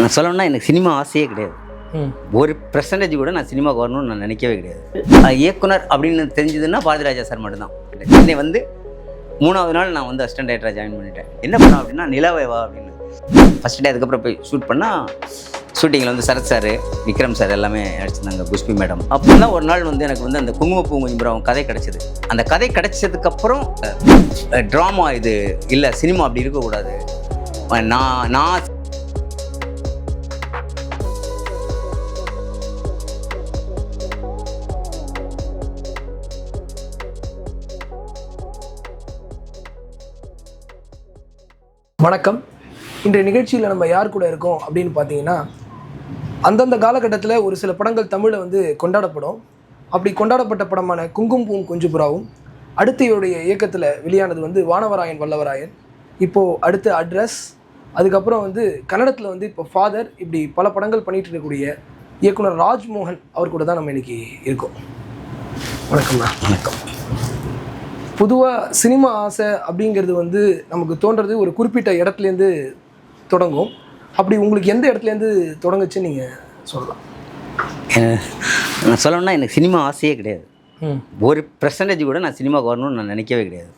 நான் சொல்லணும்னா எனக்கு சினிமா ஆசையே கிடையாது. ஒரு பெர்சன்டேஜ் கூட நான் சினிமாவுக்கு வரணும்னு நான் நினைக்கவே கிடையாது. இயக்குனர் அப்படின்னு தெரிஞ்சதுன்னா பாரதிராஜா சார் மட்டும்தான். சென்னை வந்து மூணாவது நாள் நான் வந்து அசிஸ்டன்ட் டைரக்டராக ஜாயின் பண்ணிட்டேன். என்ன பண்ணோம் அப்படின்னா நிலவே வா அப்படின்னு. ஃபஸ்ட் டே அதுக்கப்புறம் போய் ஷூட் பண்ணால் ஷூட்டிங்கில் வந்து சரத் சார் விக்ரம் சார் எல்லாமே நடிச்சிருந்தாங்க குஷ்பி மேடம் அப்போ தான் ஒரு நாள் வந்து எனக்கு வந்து அந்த குங்குமப்பூ குஞ்சுபுரம் கதை கிடச்சிது. அந்த கதை கிடைச்சதுக்கப்புறம் ட்ராமா இது இல்லை சினிமா அப்படி இருக்கக்கூடாது. நான் நான் வணக்கம். இன்றைய நிகழ்ச்சியில் நம்ம யார் கூட இருக்கோம் அப்படின்னு பார்த்தீங்கன்னா அந்தந்த காலகட்டத்தில் ஒரு சில படங்கள் தமிழில் வந்து கொண்டாடப்படும். அப்படி கொண்டாடப்பட்ட படமான குங்கும் பூம் குஞ்சுபுறாவும் அடுத்து இவருடைய இயக்கத்தில் வெளியானது வந்து வானவராயன் வல்லவராயன். இப்போது அடுத்து அட்ரஸ் அதுக்கப்புறம் வந்து கன்னடத்தில் வந்து இப்போ ஃபாதர் இப்படி பல படங்கள் பண்ணிகிட்டு இருக்கக்கூடிய இயக்குனர் ராஜ்மோகன் அவர் கூட தான் நம்ம இன்னைக்கு இருக்கோம். வணக்கம்ண்ணா வணக்கம். பொதுவாக சினிமா ஆசை அப்படிங்கிறது வந்து நமக்கு தோன்றது ஒரு குறிப்பிட்ட இடத்துலேருந்து தொடங்கும். அப்படி உங்களுக்கு எந்த இடத்துலேருந்து தொடங்குச்சுன்னு நீங்கள் சொல்லலாம். நான் சொல்லணும்னா எனக்கு சினிமா ஆசையே கிடையாது. ஒரு பெர்சன்டேஜ் கூட நான் சினிமாவுக்கு வரணும்னு நான் நினைக்கவே கிடையாது.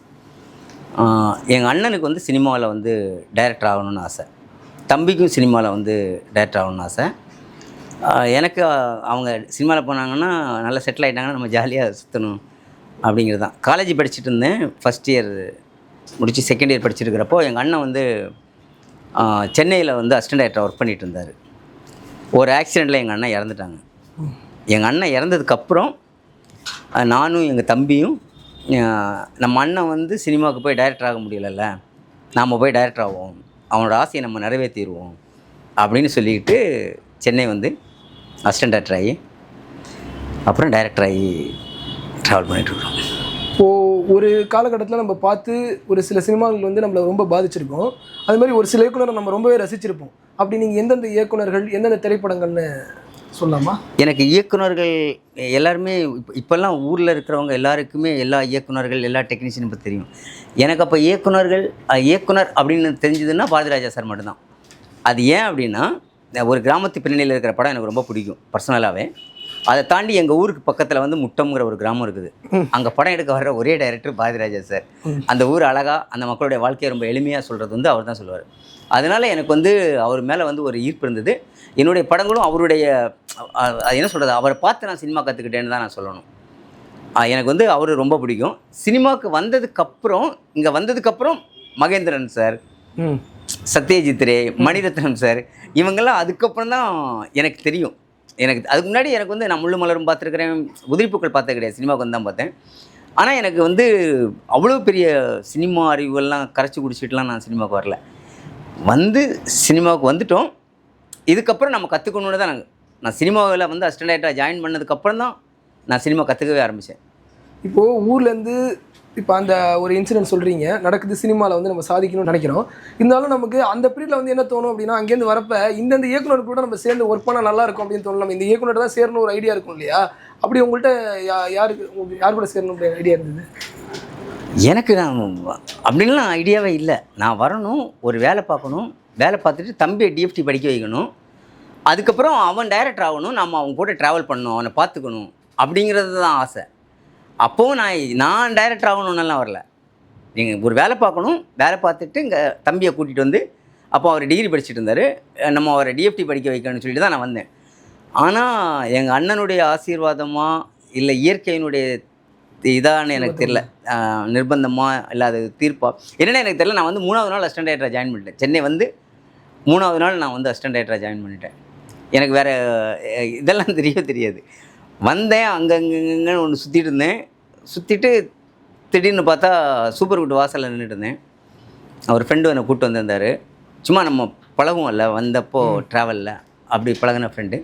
எங்கள் அண்ணனுக்கு வந்து சினிமாவில் வந்து டைரக்டர் ஆகணும்னு ஆசை. தம்பிக்கும் சினிமாவில் வந்து டைரக்டர் ஆகணும்னு ஆசை. எனக்கு அவங்க சினிமாவில் போனாங்கன்னா நல்லா செட்டில் ஆகிட்டாங்கன்னா நம்ம ஜாலியாக சுற்றணும் அப்படிங்கிறது தான். காலேஜ் படிச்சுட்டு இருந்தேன். ஃபஸ்ட் இயர் முடித்து செகண்ட் இயர் படிச்சிருக்கிறப்போ எங்கள் அண்ணன் வந்து சென்னையில் வந்து அசிஸ்டன்ட் டைரக்டர் ஒர்க் பண்ணிகிட்டு இருந்தார். ஒரு ஆக்சிடெண்ட்டில் எங்கள் அண்ணன் இறந்துட்டாங்க. எங்கள் அண்ணன் இறந்ததுக்கப்புறம் நானும் எங்கள் தம்பியும் நம்ம அண்ணன் வந்து சினிமாவுக்கு போய் டைரக்டர் ஆக முடியலல்ல. நாம் போய் டைரக்டர் ஆவோம். அவனோட ஆசையை நம்ம நிறைவேற்றிடுவோம் அப்படின்னு சொல்லிக்கிட்டு சென்னை வந்து அசிஸ்டன்ட் டைரக்டர் ஆகி அப்புறம் டைரக்டர் ஆகி ட்ராவல் பண்ணிகிட்ருக்கோம் இப்போது ஒரு காலகட்டத்தில் நம்ம பார்த்து ஒரு சில சினிமாக்கள் வந்து நம்மளை ரொம்ப பாதிச்சிருக்கோம். அது மாதிரி ஒரு சில இயக்குனரை நம்ம ரொம்பவே ரசிச்சிருப்போம். அப்படி நீங்கள் எந்தெந்த இயக்குனர்கள் எந்தெந்த திரைப்படங்கள்னு சொல்லலாமா? எனக்கு இயக்குனர்கள் எல்லாருமே இப்போ இப்போல்லாம் ஊரில் இருக்கிறவங்க எல்லாருக்குமே எல்லா இயக்குனர்கள் எல்லா டெக்னீஷியனும் இப்போ தெரியும். எனக்கு அப்போ இயக்குனர்கள் இயக்குனர் அப்படின்னு தெரிஞ்சதுன்னா பாரதிராஜா சார் மட்டும்தான். அது ஏன் அப்படின்னா ஒரு கிராமத்து பின்னணியில் இருக்கிற படம் எனக்கு ரொம்ப பிடிக்கும் பர்சனலாகவே அதை தாண்டி எங்கள் ஊருக்கு பக்கத்தில் வந்து முட்டம்ங்கிற ஒரு கிராமம் இருக்குது. அங்கே படம் எடுக்க வர்ற ஒரே டைரக்டர் பாரதிராஜா சார் அந்த ஊர் அழகாக அந்த மக்களுடைய வாழ்க்கையை ரொம்ப எளிமையாக சொல்கிறது வந்து அவர் தான் சொல்லுவார். அதனால் எனக்கு வந்து அவர் மேலே வந்து ஒரு ஈர்ப்பு இருந்தது. என்னுடைய படங்களும் அவருடைய என்ன சொல்கிறது அவரை பார்த்து நான் சினிமா கற்றுக்கிட்டேன்னு தான் நான் சொல்லணும். எனக்கு வந்து அவர் ரொம்ப பிடிக்கும். சினிமாவுக்கு வந்ததுக்கப்புறம் இங்கே வந்ததுக்கப்புறம் மகேந்திரன் சார் சத்யஜித் ரே மணிரத்னம் சார் இவங்கெல்லாம் அதுக்கப்புறம் தான் எனக்கு தெரியும். எனக்கு அதுக்கு முன்னாடி எனக்கு வந்து நான் முள்ளு மலரும் பார்த்துருக்கிறேன். உதிரிப்புக்கள் பார்த்தது கிடையாது. சினிமாவுக்கு வந்து தான் பார்த்தேன். ஆனால் எனக்கு வந்து அவ்வளோ பெரிய சினிமா அறிவுகள்லாம் கரைச்சி குடிச்சிட்டுலாம் நான் சினிமாவுக்கு வரல. வந்து சினிமாவுக்கு வந்துட்டோம். இதுக்கப்புறம் நம்ம கற்றுக்கணுன்னு தான் நான் நான் சினிமாவில் வந்து அசிஸ்டன்ட் டைரக்டராக ஜாயின் பண்ணதுக்கப்புறம் தான் நான் சினிமா கற்றுக்கவே ஆரம்பித்தேன் இப்போது ஊர்லேருந்து இப்போ அந்த ஒரு இன்சிடென்ட் சொல்கிறீங்க நடக்குது சினிமாவில் வந்து நம்ம சாதிக்கணும்னு நினைக்கிறோம். இருந்தாலும் நமக்கு அந்த பீரியடில் வந்து என்ன தோணும் அப்படின்னா அங்கேருந்து வரப்போ இந்தந்த இயக்குனர் கூட நம்ம சேர்ந்து ஒர்க் பண்ணால் நல்லா இருக்கும் அப்படின்னு தோணும். நம்ம இந்த இயக்குனர் தான் சேரணும் ஒரு ஐடியா இருக்கும் இல்லையா? அப்படி உங்கள்கிட்ட யா- யாருக்கு யார் கூட சேரணும் ஐடியா இருந்தது? எனக்கு நான் அப்படின்லாம் ஐடியாவே இல்லை. நான் வரணும் ஒரு வேலை பார்க்கணும் வேலை பார்த்துட்டு தம்பியை டிஎஃப்டி படிக்க வைக்கணும். அதுக்கப்புறம் அவன் டைரக்டர் ஆகணும் நம்ம அவன் கூட ட்ராவல் பண்ணணும் அவனை பார்த்துக்கணும் அப்படிங்கிறது தான் ஆசை. அப்போவும் நான் நான் டைரக்டர் ஆகணும்னுலாம் வரல. நீங்கள் ஒரு வேலை பார்க்கணும் வேலை பார்த்துட்டு இங்கே தம்பியை கூட்டிகிட்டு வந்து அப்போ அவர் டிகிரி படிச்சுட்டு இருந்தார். நம்ம அவரை டிஎஃப்டி படிக்க வைக்கணும்னு சொல்லிட்டு தான் நான் வந்தேன். ஆனால் எங்கள் அண்ணனுடைய ஆசீர்வாதமாக இல்லை இயற்கையினுடைய இதான்னு எனக்கு தெரியல. நிர்பந்தமாக இல்லை அது தீர்ப்பாக என்னென்ன எனக்கு தெரியல. நான் வந்து மூணாவது நாள் அசிஸ்டன்ட் டைரக்டராக ஜாயின் பண்ணிட்டேன். சென்னை வந்து மூணாவது நாள் நான் வந்து அசிஸ்டன்ட் டைரக்டராக ஜாயின் பண்ணிட்டேன். எனக்கு வேறு இதெல்லாம் தெரியவே தெரியாது. வந்தேன் அங்கங்கன்னு ஒன்று சுற்றிட்டு இருந்தேன். சுற்றிட்டு திடீர்னு பார்த்தா சூப்பர் குட் வாசலில் நின்றுட்டு இருந்தேன். அவர் ஃப்ரெண்டு என்னை கூப்பிட்டு வந்திருந்தார். சும்மா நம்ம பழகுவோம்ல வந்தப்போ ட்ராவலில் அப்படி பழகின ஃப்ரெண்டு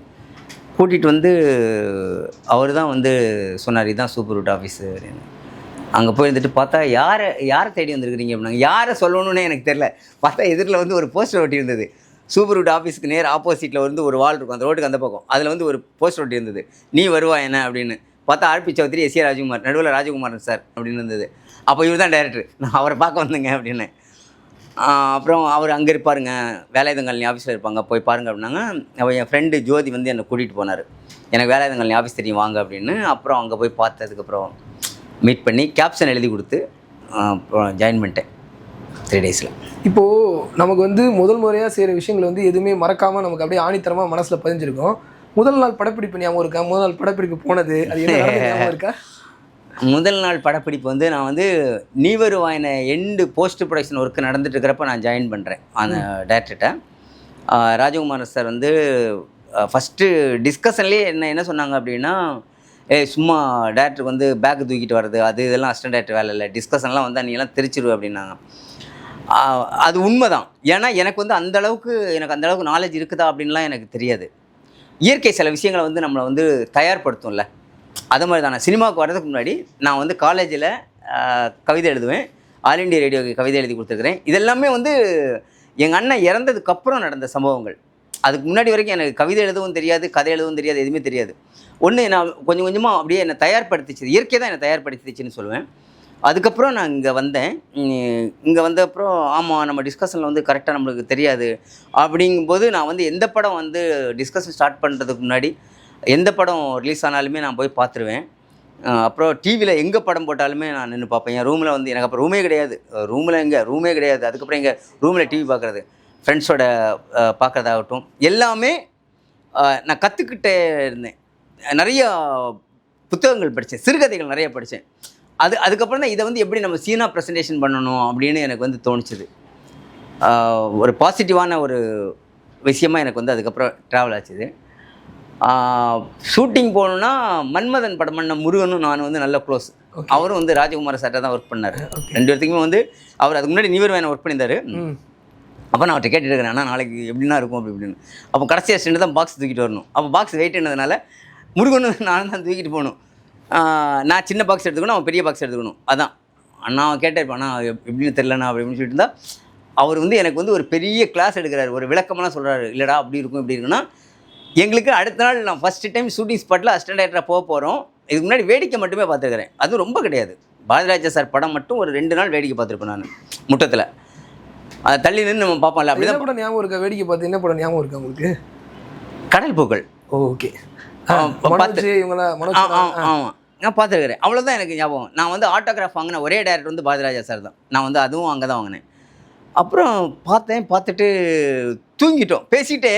கூட்டிகிட்டு வந்து அவர் தான் வந்து சொன்னார் இதுதான் சூப்பர் ரூட் ஆஃபீஸு அப்படின்னு. அங்கே போய் இருந்துட்டு பார்த்தா யாரை யாரை தேடி வந்திருக்கிறீங்க? அப்படின்னாங்க. யாரை சொல்லணும்னே எனக்கு தெரில பார்த்தா எதிரில் வந்து ஒரு போஸ்டர் ஒட்டி இருந்தது. சூப்பர் ரூட் ஆஃபீஸ்க்கு நேர் ஆப்போசிட்டில் வந்து ஒரு வால் இருக்கும். அந்த ரோட்டுக்கு அந்த பக்கம். அதில் வந்து ஒரு போஸ்டர் ஒட்டி இருந்தது. நீ வருவா என்ன? அப்படின்னு. பார்த்தா R B Choudary S A Rajakumar நடுவில் ராஜகுமாரன் சார் அப்படின்னு இருந்தது. அப்போ இவர் தான் டேரக்டர் நான் அவரை பார்க்க வந்தேங்க அப்படின்னு. அப்புறம் அவர் அங்கே இருப்பாருங்க. வேலாயுதங்கல்னி ஆஃபீஸில் இருப்பாங்க. போய் பாருங்க அப்படின்னாங்க. அவள் என் ஃப்ரெண்டு ஜோதி வந்து என்னை கூட்டிகிட்டு போனார். எனக்கு வேலாயுதங்கல்னி ஆஃபீஸ் தெரியும் வாங்க அப்படின்னு. அப்புறம் அங்கே போய் பார்த்ததுக்கப்புறம் மீட் பண்ணி கேப்ஷன் எழுதி கொடுத்து அப்புறம் ஜாயின் பண்ணிட்டேன். த்ரீ டேஸில் இப்போது நமக்கு வந்து முதல் முறையாக செய்கிற விஷயங்கள் வந்து எதுவுமே மறக்காமல் நமக்கு அப்படியே ஆணித்தரமாக மனசில் பதிஞ்சிருக்கும். முதல் நாள் படப்பிடிப்பு ஞாபகம் இருக்கா? முதல் நாள் படப்பிடிப்பு போனது அது ஞாபகம் இருக்கா? முதல் நாள் படப்பிடிப்பு வந்து நான் வந்து நீ வருவாயின எண்டு போஸ்ட் ப்ரொடக்ஷன் ஒர்க் நடந்துட்டு இருக்கிறப்ப நான் ஜாயின் பண்ணுறேன் அந்த டேரக்டர்கிட்ட ராஜகுமார் சார் வந்து ஃபஸ்ட்டு டிஸ்கஷன்லேயே என்ன என்ன சொன்னாங்க அப்படின்னா ஏய் சும்மா டேரக்டர் வந்து பேக் தூக்கிட்டு வர்றது அது இதெல்லாம் அசிஸ்டன்ட் டேரக்டர் வேலை இல்லை டிஸ்கஷன்லாம் வந்தால் நீ எல்லாம் தெரிச்சிருவ அப்படின்னாங்க. அது உண்மைதான். ஏன்னா எனக்கு வந்து அந்த அளவுக்கு எனக்கு அந்த அளவுக்கு நாலேஜ் இருக்குதா அப்படின்லாம் எனக்கு தெரியாது. இயற்கை சில விஷயங்களை வந்து நம்மளை வந்து தயார்படுத்தும்ல. அது மாதிரி தான். நான் சினிமாவுக்கு வர்றதுக்கு முன்னாடி நான் வந்து காலேஜில் கவிதை எழுதுவேன். ஆல் இண்டியா ரேடியோக்கு கவிதை எழுதி கொடுத்துருக்குறேன். இதெல்லாமே வந்து எங்கள் அண்ணன் இறந்ததுக்கப்புறம் நடந்த சம்பவங்கள். அதுக்கு முன்னாடி வரைக்கும் எனக்கு கவிதை எழுதவும் தெரியாது கதை எழுதவும் தெரியாது எதுவுமே தெரியாது. ஒன்று நான் கொஞ்சம் கொஞ்சமாக அப்படியே என்னை தயார்படுத்திச்சு இயற்கை தான் என்னை தயார்படுத்திச்சுன்னு சொல்லுவேன். அதுக்கப்புறம் நான் இங்கே வந்தேன். இங்கே வந்த அப்புறம் ஆமாம் நம்ம டிஸ்கஷனில் வந்து கரெக்டாக நம்மளுக்கு தெரியாது. அப்படிங்கும்போது நான் வந்து எந்த படம் வந்து டிஸ்கஷன் ஸ்டார்ட் பண்ணுறதுக்கு முன்னாடி எந்த படம் ரிலீஸ் ஆனாலுமே நான் போய் பார்த்துருவேன். அப்புறம் டிவியில் எங்கே படம் போட்டாலுமே நான் நின்று பார்ப்பேன். என் ரூமில் வந்து எனக்கு அப்புறம் ரூமே கிடையாது. ரூமில் எங்கே? ரூமே கிடையாது. அதுக்கப்புறம் எங்கள் ரூமில் டிவி பார்க்குறது. ஃப்ரெண்ட்ஸோட பார்க்குறதாகட்டும். எல்லாமே நான் கற்றுக்கிட்டே இருந்தேன். நிறையா புத்தகங்கள் படித்தேன். சிறுகதைகள் நிறைய படித்தேன். அது அதுக்கப்புறம் தான் இதை வந்து எப்படி நம்ம சீனா ப்ரெசன்டேஷன் பண்ணணும் அப்படின்னு எனக்கு வந்து தோணுச்சுது. ஒரு பாசிட்டிவான ஒரு விஷயமா எனக்கு வந்து அதுக்கப்புறம் ட்ராவல் ஆச்சுது. ஷூட்டிங் போகணுன்னா மன்மதன் படம் பண்ண முருகனும் நான் வந்து நல்ல க்ளோஸ் அவரும் வந்து ராஜகுமார சார்ட்ட தான் ஒர்க் பண்ணார். ரெண்டு பேர்த்துக்குமே வந்து அவர் அதுக்கு முன்னாடி நீவர் வேணும் ஒர்க் பண்ணியிருந்தாரு. அப்போ நான் அவர்கிட்ட கேட்டுட்டு இருக்கிறேன் அண்ணா நாளைக்கு எப்படின்னா இருக்கும்? அப்படி இப்படின்னு. அப்போ கடைசி அசிஸ்டண்ட் தான் பாக்ஸ் தூக்கிட்டு வரணும். அப்போ பாக்ஸ் வெயிட் என்னதுனால முருகனும் நானும் தான் தூக்கிட்டு போகணும். நான் சின்ன பாக்ஸ் எடுத்துக்கணும் அவன் பெரிய பாக்ஸ் எடுத்துக்கணும். அதான். அண்ணா கேட்டார் அண்ணா எப்- எப்படின்னு தெரிலண்ணா அப்படி இப்படின்னு சொல்லிட்டு இருந்தா அவர் வந்து எனக்கு வந்து ஒரு பெரிய கிளாஸ் எடுக்கிறாரு. ஒரு விளக்கமெல்லாம் சொல்கிறாரு இல்லைடா அப்படி இருக்கும் இப்படி இருக்குன்னா எங்களுக்கு அடுத்த நாள் நான் ஃபஸ்ட்டு டைம் ஷூட்டிங் ஸ்பாட்டில் அசிஸ்டன்ட் டேரக்டராக போக போகிறோம் இதுக்கு முன்னாடி வேடிக்கை மட்டுமே பார்த்துருக்கிறேன். அதுவும் ரொம்ப கிடையாது. பாரதிராஜா சார் படம் மட்டும் ஒரு ரெண்டு நாள் வேடிக்கை பார்த்துருப்பேன் நான் முட்டத்தில். அதை தள்ளி நின்று நம்ம பார்ப்போம்ல அப்படி என்ன படம் ஞாபகம் இருக்கா? வேடிக்கை பார்த்து என்ன படம் ஞாபகம் இருக்கா உங்களுக்கு? கடல் பூக்கள். ஓகே. மனோஜ் இவங்கள ஆமாம் நான் பார்த்துருக்குறேன். அவ்வளோதான் எனக்கு ஞாபகம். நான் வந்து ஆட்டோகிராஃப் வாங்கின ஒரே டேரக்டர் வந்து பாரதிராஜா சார் தான். நான் வந்து அதுவும் அங்கே தான் வாங்கினேன். அப்புறம் பார்த்தேன் பார்த்துட்டு தூங்கிட்டோம். பேசிட்டு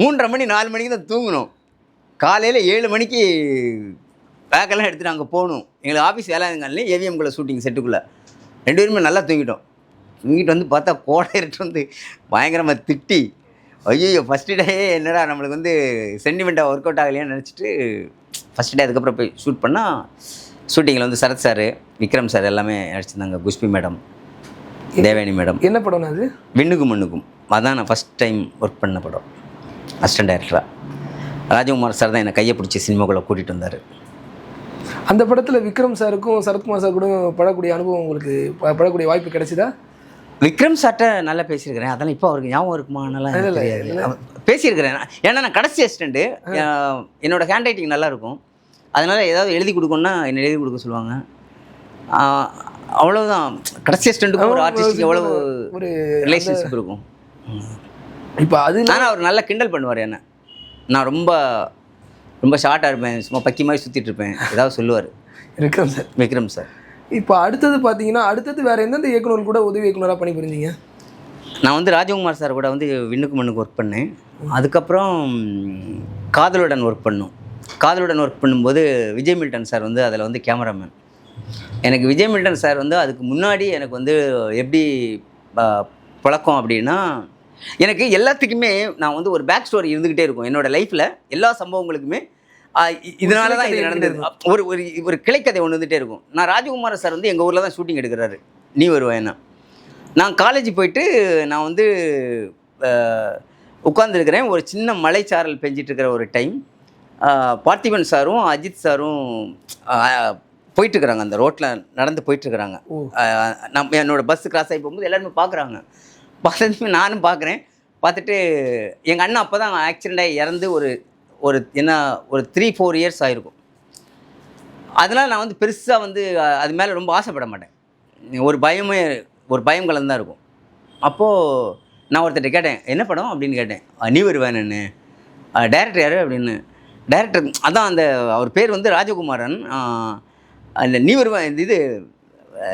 மூன்றரை மணி நாலு மணிக்கு தான் தூங்கணும் காலையில் ஏழு மணிக்கு பேக்கெல்லாம் எடுத்துகிட்டு அங்கே போகணும். எங்களுக்கு ஆஃபீஸ் வேலைங்கள்லேயும் ஏவிஎம்குள்ளே ஷூட்டிங் செட்டுக்குள்ளே ரெண்டு பேருமே நல்லா தூங்கிட்டோம். தூங்கிட்டு வந்து பார்த்தா கோடையிட்டு வந்து பயங்கரமாக திட்டி. ஐயோ ஃபஸ்ட்டு டே என்னடா நம்மளுக்கு வந்து சென்டிமெண்ட்டாக ஒர்க் அவுட் ஆகலையான்னு நினச்சிட்டு ஃபஸ்ட் டே அதுக்கப்புறம் போய் ஷூட் பண்ணால் ஷூட்டிங்கில் வந்து சரத் சார் விக்ரம் சார் எல்லாமே நடிச்சிருந்தாங்க குஷ்பி மேடம் தேவயானி மேடம் என்ன படம் அது? விண்ணுக்கும் மண்ணுக்கும். அதான் நான் ஃபஸ்ட் டைம் ஒர்க் பண்ண படம். அசிஸ்டன்ட் டைரக்டராக ராஜகுமார் சார் தான் என்னை கையை பிடிச்சி சினிமாக்குள்ளே கூட்டிகிட்டு வந்தார். அந்த படத்துல விக்ரம் சாருக்கும் சரத்குமார் சார் கூட படக்கூடிய அனுபவம் உங்களுக்கு படக்கூடிய வாய்ப்பு கிடைச்சதா? விக்ரம் சார்ட்ட நல்லா பேசியிருக்கிறேன். அதெல்லாம் இப்போ அவருக்கு ஞாபகம் இருக்குமா நல்லா பேசியிருக்கிறேன். நான். ஏன்னா நான் கடைசி அசிஸ்டண்ட்டு என்னோட ஹேண்ட் ரைட்டிங் நல்லா இருக்கும் அதனால ஏதாவது எழுதி கொடுக்கணும்னா என்ன எழுதி கொடுக்க சொல்லுவாங்க. ஆஹ், அவ்வளவுதான். கடைசி அசிஸ்டண்ட்டுக்கும் ஒரு ஆர்டிஸ்ட்டுக்கு எவ்வளவு ஒரு ரிலேஷன்ஷிப் இருக்கும். இப்போ அது ஆனால் அவர் நல்லா கிண்டல் பண்ணுவார் என்ன. நான் ரொம்ப ரொம்ப ஷார்ட்டாக இருப்பேன். சும்மா பக்கி மாதிரி சுற்றிட்டு இருப்பேன். ஏதாவது சொல்லுவார். விக்ரம் சார். விக்ரம் சார். இப்போ அடுத்தது பார்த்தீங்கன்னா அடுத்தது வேற எந்தெந்த இயக்குனர் கூட உதவி இயக்குனராக பணி புரிஞ்சீங்க நான் வந்து ராஜகுமார் சார் கூட வந்து விண்ணுக்கு மண்ணுக்கு ஒர்க் பண்ணேன். அதுக்கப்புறம் காதலுடன் ஒர்க் பண்ணோம். காதலுடன் ஒர்க் பண்ணும்போது விஜய் மில்டன் சார் வந்து அதில் வந்து கேமராமேன் எனக்கு விஜய் மில்டன் சார் வந்து அதுக்கு முன்னாடி எனக்கு வந்து எப்படி பழக்கம் அப்படின்னா எனக்கு எல்லாத்துக்குமே நான் வந்து ஒரு பேக் ஸ்டோரி இருந்துக்கிட்டே இருக்கும். என்னோட லைஃப்பில் எல்லா சம்பவங்களுக்குமே இதனால தான் இது நடந்தது. ஒரு ஒரு ஒரு கிளைக்கதை ஒன்று வந்துகிட்டே இருக்கும். நான் ராஜகுமார் சார் வந்து எங்கள் ஊரில் தான் ஷூட்டிங் எடுக்கிறாரு. நீ வருவேன்னா. நான் காலேஜ் போயிட்டு நான் வந்து உட்காந்துருக்கிறேன் ஒரு சின்ன மலைச்சாரல் பெஞ்சிட்டு இருக்கிற ஒரு டைம் பார்த்திபன் சாரும் அஜித் சாரும் போயிட்டுருக்குறாங்க அந்த ரோட்டில் நடந்து போயிட்டுருக்குறாங்க ஓ. நம்ம என்னோட பஸ் கிராஸ் ஆகி போகும்போது எல்லாருமே பார்க்குறாங்க பார்த்ததுமே நானும் பார்க்குறேன் பார்த்துட்டு எங்கள் அண்ணன் அப்போ தான் ஆக்சிடெண்ட் ஆகி இறந்து ஒரு ஒரு என்ன ஒரு த்ரீ ஃபோர் இயர்ஸ் ஆகிருக்கும் அதனால் நான் வந்து பெருசாக வந்து அது மேலே ரொம்ப ஆசைப்பட மாட்டேன். ஒரு பயமே ஒரு பயம் கலந்து தான் இருக்கும். அப்போது நான் ஒருத்தர்கிட்ட கேட்டேன் என்ன படம்? அப்படின்னு கேட்டேன். நியூ நீ வருவேன்னு. டேரக்டர் யார்? அப்படின்னு. டேரக்டர் அதான் அந்த அவர் பேர் வந்து ராஜகுமாரன். அந்த நீ வருவேன் இந்த இது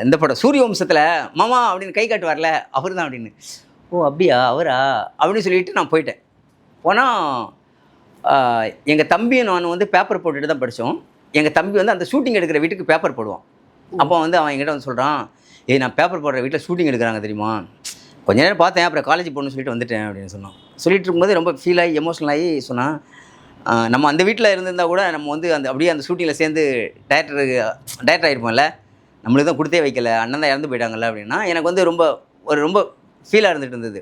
இந்த படம் சூரிய வம்சத்தில் மாமா அப்படின்னு கை காட்டுவார்ல அவர் தான் அப்படின்னு. ஓ அப்படியா? அவரா? அப்படின்னு சொல்லிட்டு நான் போயிட்டேன். போனால் எங்கள் தம்பியும் நான் வந்து பேப்பர் போட்டுட்டு தான் படித்தோம் எங்கள் தம்பி வந்து அந்த ஷூட்டிங் எடுக்கிற வீட்டுக்கு பேப்பர் போடுவான். அப்போ வந்து அவன் என்கிட்ட வந்து சொல்கிறான் ஏய் நான் பேப்பர் போடுற வீட்டில் ஷூட்டிங் எடுக்கிறாங்க தெரியுமா? கொஞ்ச நேரம் பார்த்தேன் அப்புறம் காலேஜ் போகணும்னு சொல்லிட்டு வந்துட்டேன் அப்படின்னு சொன்னான். சொல்லிட்டு இருக்கும்போது ரொம்ப ஃபீல் ஆகி எமோஷனல் ஆகி சொன்னான் நம்ம அந்த வீட்டில் இருந்திருந்தா கூட நம்ம வந்து அந்த அப்படியே அந்த ஷூட்டிங்கில் சேர்ந்து டேரக்டருக்கு டேரக்டர் ஆகிருப்போம்ல நம்மளுக்கு தான் கொடுத்தே வைக்கல அண்ணன் தான் இறந்து போயிட்டாங்கல்ல அப்படின்னா எனக்கு வந்து ரொம்ப ஒரு ரொம்ப ஃபீலாக இருந்துகிட்டு இருந்தது.